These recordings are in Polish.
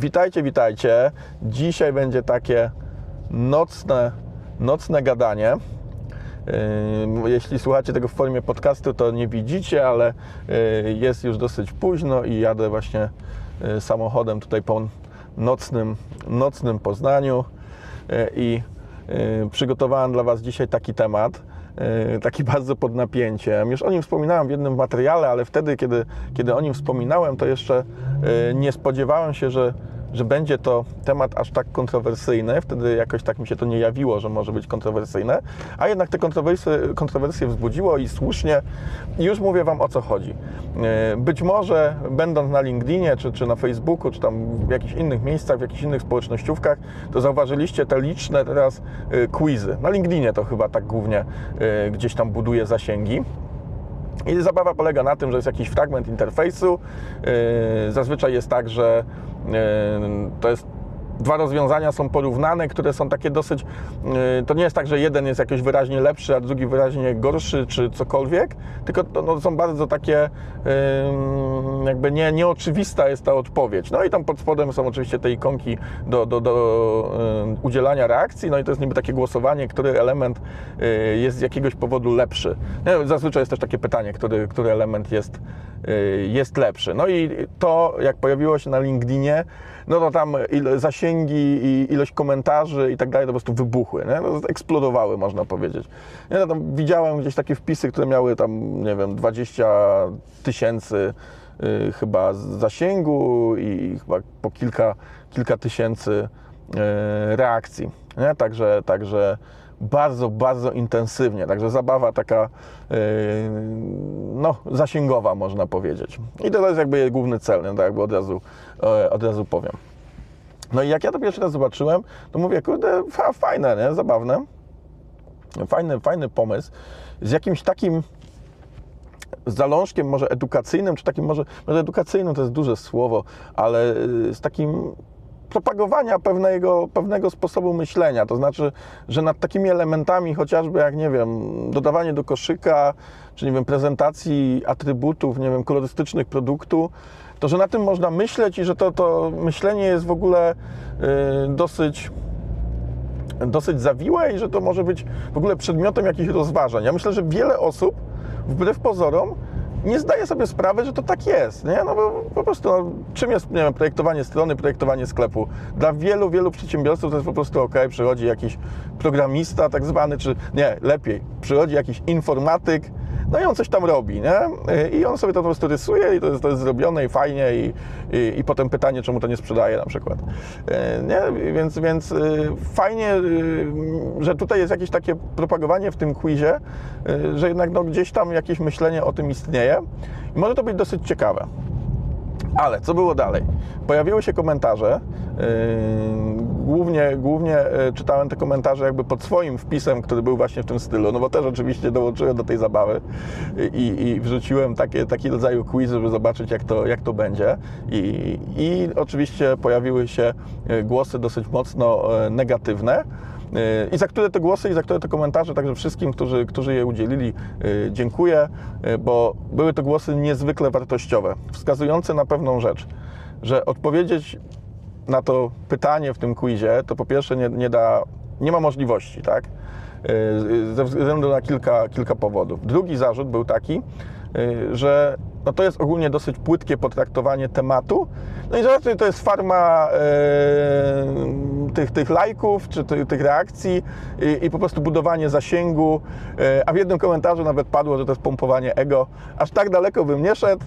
Witajcie, witajcie. Dzisiaj będzie takie nocne, nocne gadanie. Yy, Jeśli słuchacie tego w formie podcastu, to nie widzicie, ale yy, jest już dosyć późno i jadę właśnie yy, samochodem tutaj po nocnym, nocnym Poznaniu i przygotowałem dla Was dzisiaj taki temat, taki bardzo pod napięciem. Już o nim wspominałem w jednym materiale, ale wtedy, kiedy, kiedy o nim wspominałem, to jeszcze yy, nie spodziewałem się, że, że będzie to temat aż tak kontrowersyjny. Wtedy jakoś tak mi się to nie jawiło, że może być kontrowersyjne, a jednak te kontrowersje, kontrowersje wzbudziło i słusznie. Już mówię Wam o co chodzi. Yy, Być może będąc na LinkedInie, czy, czy na Facebooku, czy tam w jakichś innych miejscach, w jakichś innych społecznościówkach, to zauważyliście te liczne teraz yy, quizy. Na LinkedInie to chyba tak głównie yy, gdzieś tam buduje zasięgi. I zabawa polega na tym, że jest jakiś fragment interfejsu. Yy, Zazwyczaj jest tak, że yy, to jest dwa rozwiązania są porównane, które są takie dosyć. yy, To nie jest tak, że jeden jest jakoś wyraźnie lepszy, a drugi wyraźnie gorszy, czy cokolwiek, tylko to no, są bardzo takie jakby nie, nieoczywista jest ta odpowiedź. No i tam pod spodem są oczywiście te ikonki do, do, do yy, udzielania reakcji, no i to jest niby takie głosowanie, który element yy, jest z jakiegoś powodu lepszy. Nie, Zazwyczaj jest też takie pytanie, który, który element jest, jest lepszy. No i to, jak pojawiło się na LinkedInie, no to tam zasięgi i ilość komentarzy i tak dalej, to po prostu wybuchły, nie? No, eksplodowały, można powiedzieć. No, tam widziałem gdzieś takie wpisy, które miały tam, nie wiem, 20 tysięcy y, chyba zasięgu i chyba po kilka, kilka tysięcy y, reakcji. Nie? Także, także bardzo, bardzo intensywnie. Także zabawa taka yy, no, zasięgowa, można powiedzieć. I to jest jakby jej główny cel, nie? tak jakby od razu, e, od razu powiem. No i jak ja to pierwszy raz zobaczyłem, to mówię, kurde, fa, fajne, nie? zabawne. Fajny, fajny pomysł. Z jakimś takim zalążkiem może edukacyjnym, czy takim może, może edukacyjnym to jest duże słowo, ale y, z takim propagowania pewnego, pewnego sposobu myślenia. To znaczy, że nad takimi elementami, chociażby jak, nie wiem, dodawanie do koszyka, czy nie wiem, prezentacji atrybutów, nie wiem, kolorystycznych produktu, to że na tym można myśleć i że to, to myślenie jest w ogóle y, dosyć dosyć zawiłe i że to może być w ogóle przedmiotem jakichś rozważań. Ja myślę, że wiele osób, wbrew pozorom, nie zdaje sobie sprawy, że to tak jest, nie? No bo po prostu, no, czym jest, nie wiem, projektowanie strony, projektowanie sklepu? Dla wielu, wielu przedsiębiorców to jest po prostu ok, przychodzi jakiś programista tak zwany, czy nie, lepiej, przychodzi jakiś informatyk, no i on coś tam robi, nie? I on sobie to po prostu rysuje i to jest, to jest zrobione i fajnie i, i, i potem pytanie, czemu to nie sprzedaje na przykład. E, Nie? Więc, więc y, fajnie, y, że tutaj jest jakieś takie propagowanie w tym quizie, że jednak no, gdzieś tam jakieś myślenie o tym istnieje i może to być dosyć ciekawe. Ale co było dalej? Pojawiły się komentarze. Yy, głównie, głównie yy, czytałem te komentarze jakby pod swoim wpisem, który był właśnie w tym stylu, no bo też oczywiście dołączyłem do tej zabawy i, i wrzuciłem takie, taki rodzaju quiz, żeby zobaczyć jak to, jak to będzie. I, I oczywiście pojawiły się yy, głosy dosyć mocno negatywne. Yy, I za które te głosy i za które te komentarze, także wszystkim, którzy, którzy je udzielili, yy, dziękuję, yy, bo były to głosy niezwykle wartościowe, wskazujące na pewną rzecz, że odpowiedzieć na to pytanie w tym quizie, to po pierwsze nie, nie da, nie ma możliwości, tak? Ze względu na kilka, kilka powodów. Drugi zarzut był taki, że no to jest ogólnie dosyć płytkie potraktowanie tematu. No i raczej to jest farma yy, tych, tych lajków, czy ty, tych reakcji i, i po prostu budowanie zasięgu. Yy, a w jednym komentarzu nawet padło, że to jest pompowanie ego. Aż tak daleko bym nie szedł,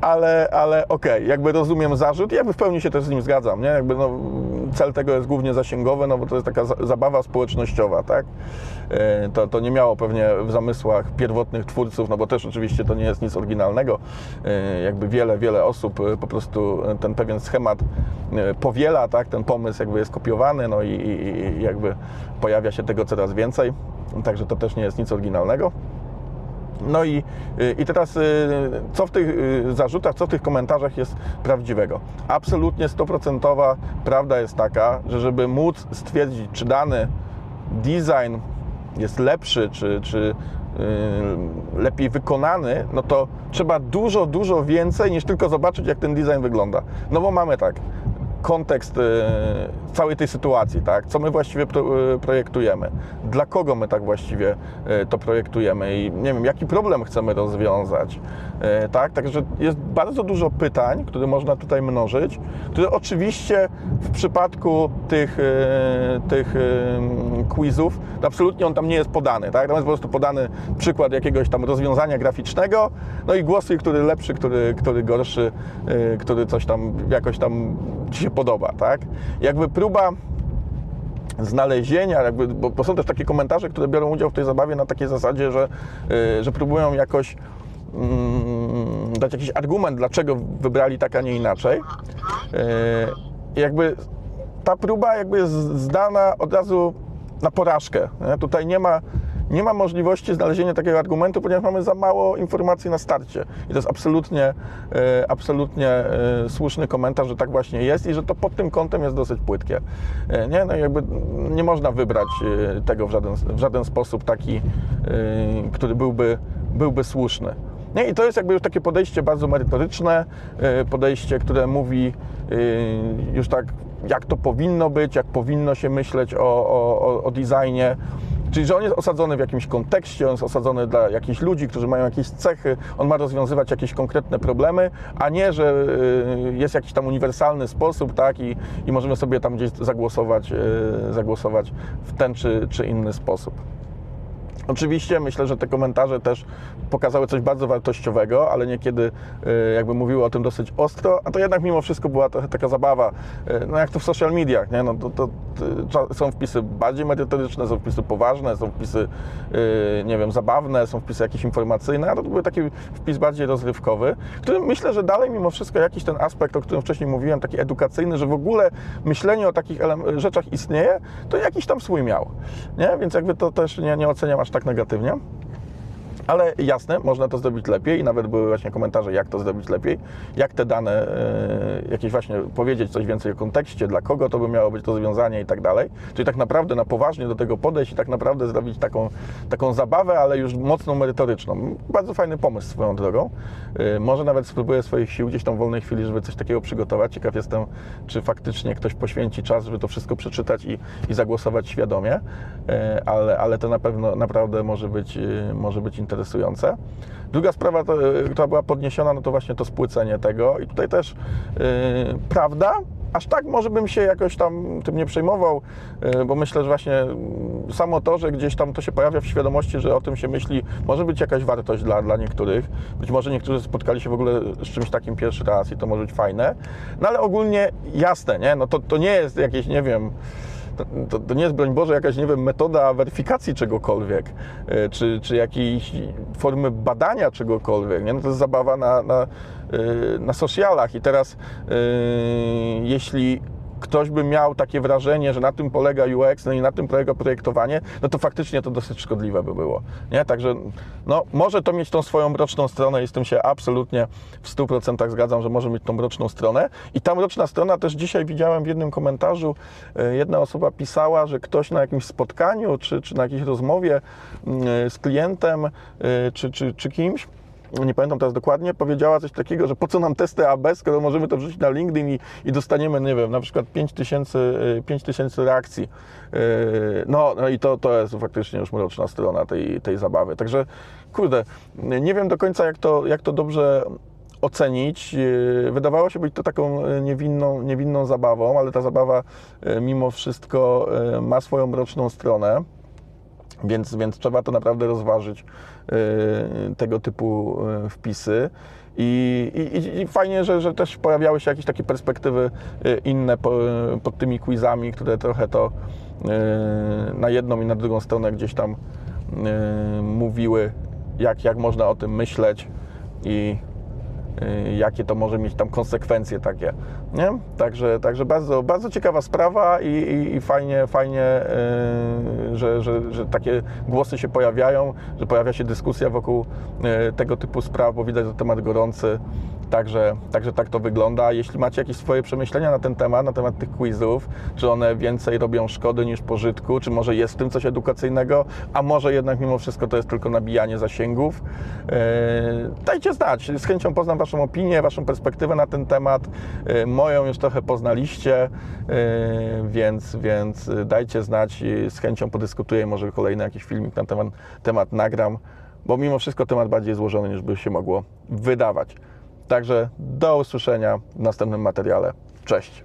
ale, ale okej, jakby rozumiem zarzut i jakby w pełni się też z nim zgadzam, nie? Jakby no, cel tego jest głównie zasięgowy, no bo to jest taka za- zabawa społecznościowa, tak? Yy, To, to nie miało pewnie w zamysłach pierwotnych twórców, no bo też oczywiście to nie jest nic oryginalnego. Yy, Jakby wiele, wiele osób yy, po prostu ten pewien schemat powiela, tak? Ten pomysł jakby jest kopiowany, no i, i jakby pojawia się tego coraz więcej. Także to też nie jest nic oryginalnego. No i, y, i teraz y, co w tych y, zarzutach, co w tych komentarzach jest prawdziwego? Absolutnie stoprocentowa prawda jest taka, że żeby móc stwierdzić, czy dany design jest lepszy, czy, czy lepiej wykonany, no to trzeba dużo, dużo więcej niż tylko zobaczyć, jak ten design wygląda. No bo mamy tak, kontekst e, całej tej sytuacji, tak? Co my właściwie e, projektujemy? Dla kogo my tak właściwie e, to projektujemy i nie wiem, jaki problem chcemy rozwiązać, tak? Także jest bardzo dużo pytań, które można tutaj mnożyć, które oczywiście w przypadku tych, e, tych e, quizów, absolutnie on tam nie jest podany, tak? Tam jest po prostu podany przykład jakiegoś tam rozwiązania graficznego, no i głosuj, który lepszy, który, który gorszy, e, który coś tam jakoś tam Ci się podoba, tak? Jakby próba znalezienia, jakby, bo, są też takie komentarze, które biorą udział w tej zabawie na takiej zasadzie, że, że próbują jakoś dać jakiś argument, dlaczego wybrali tak, a nie inaczej. Y, jakby ta próba jakby jest zdana od razu na porażkę. Tutaj nie ma, nie ma możliwości znalezienia takiego argumentu, ponieważ mamy za mało informacji na starcie. I to jest absolutnie, e, absolutnie e, słuszny komentarz, że tak właśnie jest i że to pod tym kątem jest dosyć płytkie. E, Nie, no jakby nie można wybrać e, tego w żaden, w żaden sposób taki, e, który byłby, byłby słuszny. Nie? I to jest jakby już takie podejście bardzo merytoryczne, e, podejście, które mówi e, już tak, jak to powinno być, jak powinno się myśleć o, o, o- designie. Czyli, że on jest osadzony w jakimś kontekście, on jest osadzony dla jakichś ludzi, którzy mają jakieś cechy, on ma rozwiązywać jakieś konkretne problemy, a nie, że y, jest jakiś tam uniwersalny sposób, tak, i, i możemy sobie tam gdzieś zagłosować, zagłosować w ten czy, czy inny sposób. Oczywiście myślę, że te komentarze też pokazały coś bardzo wartościowego, ale niekiedy y, jakby mówiły o tym dosyć ostro, a to jednak mimo wszystko była trochę taka zabawa, y, no jak to w social mediach, nie? No to, to, to są wpisy bardziej merytoryczne, są wpisy poważne, są wpisy, y, nie wiem, zabawne, są wpisy jakieś informacyjne, a to był taki wpis bardziej rozrywkowy, który myślę, że dalej mimo wszystko jakiś ten aspekt, o którym wcześniej mówiłem, taki edukacyjny, że w ogóle myślenie o takich rzeczach istnieje, to jakiś tam swój miał, nie? Więc jakby to też nie, nie oceniam aż tak negatywnie. Ale jasne, można to zrobić lepiej i nawet były właśnie komentarze, jak to zrobić lepiej, jak te dane, e, jakieś właśnie powiedzieć coś więcej o kontekście, dla kogo to by miało być rozwiązanie i tak dalej. Czyli tak naprawdę na poważnie do tego podejść i tak naprawdę zrobić taką, taką zabawę, ale już mocno merytoryczną. Bardzo fajny pomysł swoją drogą. E, Może nawet spróbuję swoich sił gdzieś tam w wolnej chwili, żeby coś takiego przygotować. Ciekaw jestem, czy faktycznie ktoś poświęci czas, żeby to wszystko przeczytać i, i zagłosować świadomie, E, ale, ale to na pewno naprawdę może być, może być interesujące. Druga sprawa, to, e, która była podniesiona, no to właśnie to spłycenie tego i tutaj też e, prawda, aż tak może bym się jakoś tam tym nie przejmował, e, bo myślę, że właśnie mm, samo to, że gdzieś tam to się pojawia w świadomości, że o tym się myśli, może być jakaś wartość dla, dla niektórych. Być może niektórzy spotkali się w ogóle z czymś takim pierwszy raz i to może być fajne, no ale ogólnie jasne, nie? No to, to nie jest jakieś, nie wiem, to, to, nie jest, broń Boże, jakaś, nie wiem, metoda weryfikacji czegokolwiek, e, czy, czy jakiejś formy badania czegokolwiek, nie? No to jest zabawa na, na, e, na socialach i teraz e, jeśli ktoś by miał takie wrażenie, że na tym polega UX, no i na tym polega projektowanie, no to faktycznie to dosyć szkodliwe by było. Nie? Także no, może to mieć tą swoją mroczną stronę i z tym się absolutnie w 100% zgadzam, że może mieć tą mroczną stronę. I ta mroczna strona też dzisiaj widziałem w jednym komentarzu, e, jedna osoba pisała, że ktoś na jakimś spotkaniu czy, czy na jakiejś rozmowie mm, z klientem e, czy, czy, czy kimś nie pamiętam teraz dokładnie, powiedziała coś takiego, że po co nam testy AB, skoro możemy to wrzucić na LinkedIn i, i dostaniemy, nie wiem, na przykład 5000 y, 5000 reakcji. Yy, No, no i to, to jest faktycznie już mroczna strona tej, tej zabawy. Także, kurde, nie wiem do końca, jak to, jak to dobrze ocenić. Yy, Wydawało się być to taką niewinną, niewinną zabawą, ale ta zabawa mimo wszystko ma swoją mroczną stronę. Więc, więc trzeba to naprawdę rozważyć, yy, tego typu yy, wpisy. I, i, I fajnie, że, że też pojawiały się jakieś takie perspektywy yy, inne po, pod tymi quizami, które trochę to na jedną i na drugą stronę gdzieś tam mówiły, jak, jak można o tym myśleć i jakie to może mieć tam konsekwencje takie, nie? Także, także bardzo, bardzo ciekawa sprawa i, i, i fajnie, fajnie y, że, że, że takie głosy się pojawiają, że pojawia się dyskusja wokół y, tego typu spraw, bo widać, że temat gorący Także, także tak to wygląda. Jeśli macie jakieś swoje przemyślenia na ten temat, na temat tych quizów, czy one więcej robią szkody niż pożytku, czy może jest w tym coś edukacyjnego, a może jednak mimo wszystko to jest tylko nabijanie zasięgów, yy, dajcie znać. Z chęcią poznam Waszą opinię, Waszą perspektywę na ten temat. Yy, moją już trochę poznaliście, yy, więc, więc dajcie znać i z chęcią podyskutuję. Może kolejny jakiś filmik na temat, temat nagram, bo mimo wszystko temat bardziej złożony niż by się mogło wydawać. Także do usłyszenia w następnym materiale. Cześć.